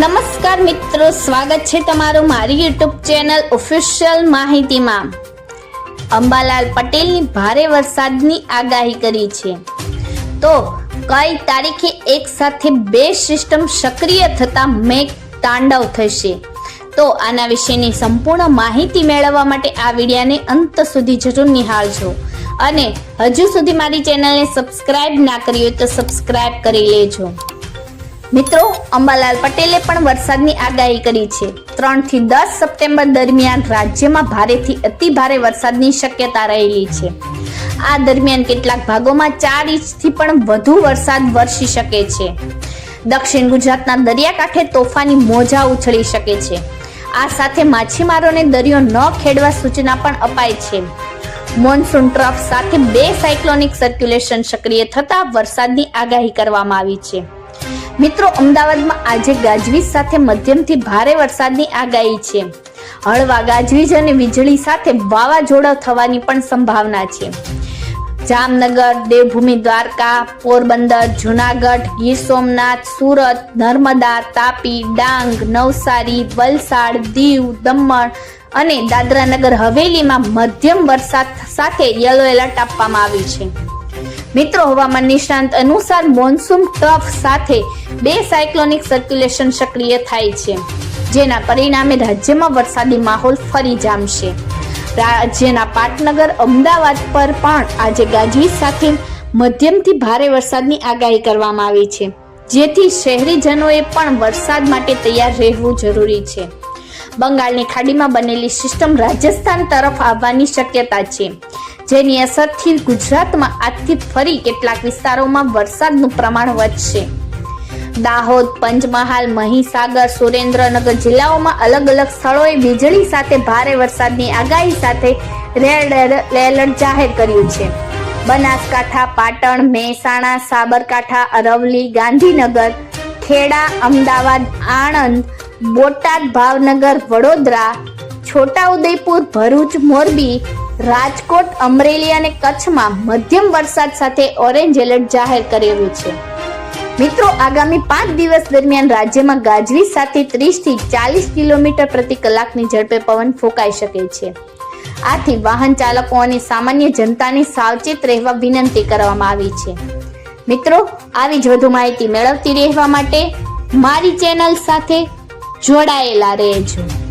નમસ્કાર મિત્રો, સ્વાગત છે તમારું મારી યુટ્યુબ ચેનલ ઓફિશિયલ માહિતીમાં. અંબાલાલ પટેલની ભારે વરસાદની આગાહી કરી છે. તો કઈ તારીખે એક સાથે બે સિસ્ટમ સક્રિય થતા મેઘ તાંડવ થશે? તો આના વિશેની સંપૂર્ણ માહિતી મેળવવા માટે આ વિડીયાને અંત સુધી જરૂર નિહાળજો. અને હજુ સુધી મારી ચેનલને સબસ્ક્રાઇબ ના કરી હોય તો સબસ્ક્રાઇબ કરી લેજો. મિત્રો, અંબાલાલ પટેલે પણ વરસાદની આગાહી કરી છે. ત્રણથી દસ સપ્ટેમ્બર દરમિયાન રાજ્યમાં ભારેથી અતિ ભારે વરસાદની શક્યતા રહેલી છે. આ દરમિયાન કેટલાક ભાગોમાં ચાર ઇંચથી પણ વધુ વરસાદ વરસી શકે છે. દક્ષિણ ગુજરાતના દરિયાકાંઠે તોફાની મોજા ઉછળી શકે છે. આ સાથે માછીમારોને દરિયો ન ખેડવા સૂચના પણ અપાય છે. મોન્સૂન ટ્રફ સાથે બે સાયક્લોનિક સર્ક્યુલેશન સક્રિય થતા વરસાદની આગાહી કરવામાં આવી છે. મિત્રો, અમદાવાદમાં આજે ગાજવીજ સાથે મધ્યમથી ભારે વરસાદની આગાહી છે. હળવા ગાજવીજ અને વીજળી સાથે વાવાઝોડા થવાની પણ સંભાવના છે. જામનગર, દેવભૂમિ, દ્વારકા, પોરબંદર, જુનાગઢ, ગીર સોમનાથ, સુરત, નર્મદા, તાપી, ડાંગ, નવસારી, વલસાડ, દીવ, દમણ અને દાદરા નગર હવેલીમાં મધ્યમ વરસાદ સાથે યલો એલર્ટ આપવામાં આવ્યું છે. મિત્રો, હવામાન નિષ્ણાંત અનુસાર મોન્સૂન ટ્રફ સાથે બે સાયક્લોનિક સર્ક્યુલેશન સક્રિય થાય છે, જેના પરિણામે રાજ્યમાં વરસાદી માહોલ ફરી જામશે. રાજ્યના પાટનગર, અમદાવાદ પર પણ આજે ગાજવીજ સાથે મધ્યમથી ભારે વરસાદની આગાહી કરવામાં આવી છે. જેથી શહેરીજનોએ પણ વરસાદ માટે તૈયાર રહેવું જરૂરી છે. બંગાળની ખાડીમાં બનેલી સિસ્ટમ રાજસ્થાન તરફ આવવાની શક્યતા છે. જેની અસરથી ગુજરાતમાં આજથી ફરી કેટલાક વિસ્તારોમાં વરસાદનું પ્રમાણ વધશે. દાહોદ, પંચમહાલ, મહીસાગર, સુરેન્દ્રનગર જિલ્લાઓમાં અલગ અલગ સ્થળોએ વીજળી સાથે ભારે વરસાદની આગાહી સાથે રેડ એલર્ટ જાહેર કર્યું છે. બનાસકાંઠા, પાટણ, મહેસાણા, સાબરકાંઠા અરવલી ગાંધીનગર, ખેડા, અમદાવાદ, આણંદ, બોટાદ, ભાવનગર, વડોદરા, છોટાઉદેપુર, ભરૂચ, મોરબી રાજકોટ, અમરેલી અને કચ્છમાં મધ્યમ વરસાદ સાથે ઓરેન્જ એલર્ટ જાહેર કરેલું છે. મિત્રો, આગામી પાંચ દિવસ દરમિયાન રાજ્યમાં ગાજવીજ સાથે ત્રીસથી ચાલીસ કિલોમીટર પ્રતિ કલાકની ઝડપે પવન ફૂંકાઈ શકે છે. આથી વાહન ચાલકો અને સામાન્ય જનતાને સાવચેત રહેવા વિનંતી કરવામાં આવી છે. મિત્રો, આવી જ વધુ માહિતી મેળવતી રહેવા માટે મારી ચેનલ સાથે જોડાયેલા રહેજો.